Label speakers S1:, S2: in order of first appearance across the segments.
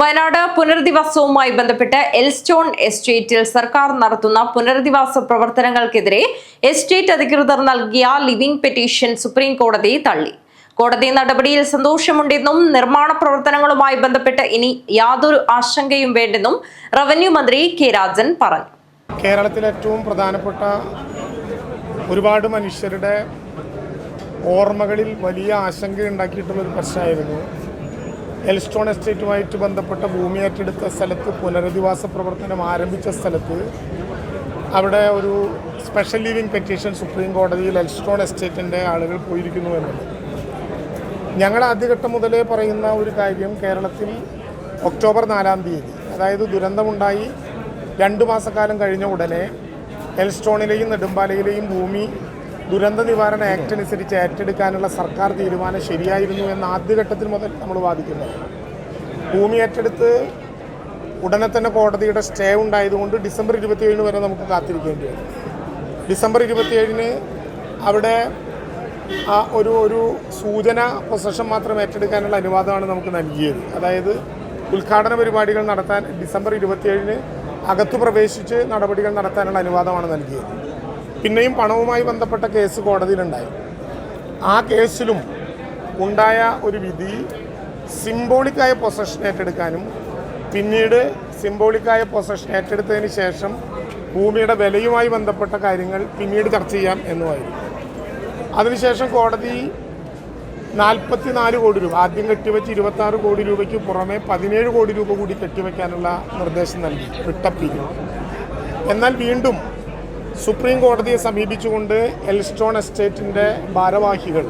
S1: വയനാട് പുനരധിവാസവുമായി ബന്ധപ്പെട്ട് എൽസ്റ്റോൺ എസ്റ്റേറ്റിൽ സർക്കാർ നടത്തുന്ന പുനരധിവാസ പ്രവർത്തനങ്ങൾക്കെതിരെ എസ്റ്റേറ്റ് അധികൃതർ നൽകിയ ലിവിംഗ് പെറ്റീഷൻ സുപ്രീം കോടതി തള്ളി. കോടതി നടപടിയിൽ സന്തോഷമുണ്ടെന്നും നിർമ്മാണ പ്രവർത്തനങ്ങളുമായി ബന്ധപ്പെട്ട് ഇനി യാതൊരു ആശങ്കയും വേണ്ടെന്നും റവന്യൂ മന്ത്രി കെ രാജൻ പറഞ്ഞു.
S2: കേരളത്തിലെ ഏറ്റവും പ്രധാനപ്പെട്ട ഒരുപാട് മനുഷ്യരുടെ ഓർമ്മകളിൽ വലിയ ആശങ്ക ആശങ്കയുണ്ടാക്കിയിട്ടുള്ളൊരു പ്രശ്നമായിരുന്നു എൽസ്റ്റോൺ എസ്റ്റേറ്റുമായിട്ട് ബന്ധപ്പെട്ട ഭൂമി ഏറ്റെടുത്ത സ്ഥലത്ത് പുനരധിവാസ പ്രവർത്തനം ആരംഭിച്ച സ്ഥലത്ത് അവിടെ ഒരു സ്പെഷ്യൽ ലീവിംഗ് പെറ്റീഷൻ സുപ്രീം കോടതിയിൽ എൽസ്റ്റോൺ എസ്റ്റേറ്റിന്റെ ആളുകൾ പോയിരിക്കുന്നു എന്നുള്ളത് ഞങ്ങൾ ആദ്യഘട്ടം മുതലേ പറയുന്ന ഒരു കാര്യം കേരളത്തിൽ ഒക്ടോബർ നാലാം തീയതി അതായത് ദുരന്തമുണ്ടായി രണ്ട് മാസക്കാലം കഴിഞ്ഞ ഉടനെ എൽസ്റ്റോണിലെയും നെടുമ്പാലയിലെയും ഭൂമി ദുരന്ത നിവാരണ ആക്ട് അനുസരിച്ച് ഏറ്റെടുക്കാനുള്ള സർക്കാർ തീരുമാനം ശരിയായിരുന്നു എന്ന് ആദ്യഘട്ടത്തിൽ മുതൽ നമ്മൾ വാദിക്കുന്നത് ഭൂമി ഏറ്റെടുത്ത് ഉടനെ തന്നെ കോടതിയുടെ സ്റ്റേ ഉണ്ടായതുകൊണ്ട് ഡിസംബർ ഇരുപത്തിയേഴിന് വരെ നമുക്ക് കാത്തിരിക്കേണ്ടി വരും. ഡിസംബർ ഇരുപത്തിയേഴിന് അവിടെ ഒരു ഒരു സൂചന പൊസഷൻ മാത്രം ഏറ്റെടുക്കാനുള്ള അനുവാദമാണ് നമുക്ക് നൽകിയത്. അതായത് ഉദ്ഘാടന പരിപാടികൾ നടത്താൻ ഡിസംബർ ഇരുപത്തിയേഴിന് അകത്തു പ്രവേശിച്ച് നടപടികൾ നടത്താനുള്ള അനുവാദമാണ് നൽകിയത്. പിന്നെയും പണവുമായി ബന്ധപ്പെട്ട കേസ് കോടതിയിലുണ്ടായി. ആ കേസിലും ഉണ്ടായ ഒരു വിധി സിംബോളിക്കായ പൊസഷൻ ഏറ്റെടുക്കാനും പിന്നീട് സിംബോളിക്കായ പൊസഷൻ ഏറ്റെടുത്തതിന് ശേഷം ഭൂമിയുടെ വിലയുമായി ബന്ധപ്പെട്ട കാര്യങ്ങൾ പിന്നീട് ചർച്ച ചെയ്യാം എന്നുമായിരുന്നു. അതിനുശേഷം കോടതി നാൽപ്പത്തി നാല് കോടി രൂപ ആദ്യം കെട്ടിവെച്ച് ഇരുപത്തി ആറ് കോടി രൂപയ്ക്ക് പുറമെ പതിനേഴ് കോടി രൂപ കൂടി കെട്ടിവെക്കാനുള്ള നിർദ്ദേശം നൽകി റിട്ടപ്പീരിയഡ് എന്നാൽ വീണ്ടും സുപ്രീം കോടതിയെ സമീപിച്ചുകൊണ്ട് എൽസ്റ്റോൺ എസ്റ്റേറ്റിന്റെ ഭാരവാഹികൾ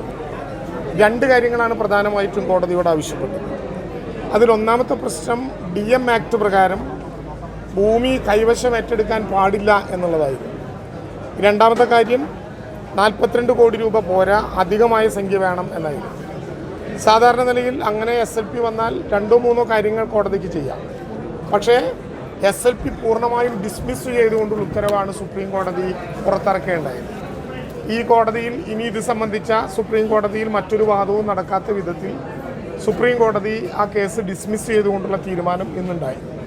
S2: രണ്ട് കാര്യങ്ങളാണ് പ്രധാനമായിട്ടും കോടതിയോട് ആവശ്യപ്പെട്ടത്. അതിലൊന്നാമത്തെ പ്രശ്നം ഡി എം ആക്ട് പ്രകാരം ഭൂമി കൈവശം ഏറ്റെടുക്കാൻ പാടില്ല എന്നുള്ളതായിരുന്നു. രണ്ടാമത്തെ കാര്യം നാൽപ്പത്തിരണ്ട് കോടി രൂപ പോരാ അധികമായ സംഖ്യ വേണം എന്നായിരുന്നു. സാധാരണ നിലയിൽ അങ്ങനെ എസ് എൽ പി വന്നാൽ രണ്ടോ മൂന്നോ കാര്യങ്ങൾ കോടതിക്ക് ചെയ്യാം. പക്ഷേ എസ് എൽ പി പൂർണമായും ഡിസ്മിസ് ചെയ്തുകൊണ്ടുള്ള ഉത്തരവാണ് സുപ്രീം കോടതി പുറത്തിറക്കേണ്ടത്. ഈ കോടതിയിൽ ഇനി ഇത് സംബന്ധിച്ച സുപ്രീം കോടതിയിൽ മറ്റൊരു വാദവും നടക്കാത്ത വിധത്തിൽ സുപ്രീം കോടതി ആ കേസ് ഡിസ്മിസ് ചെയ്തുകൊണ്ടുള്ള തീരുമാനം ഇന്നുണ്ടായി.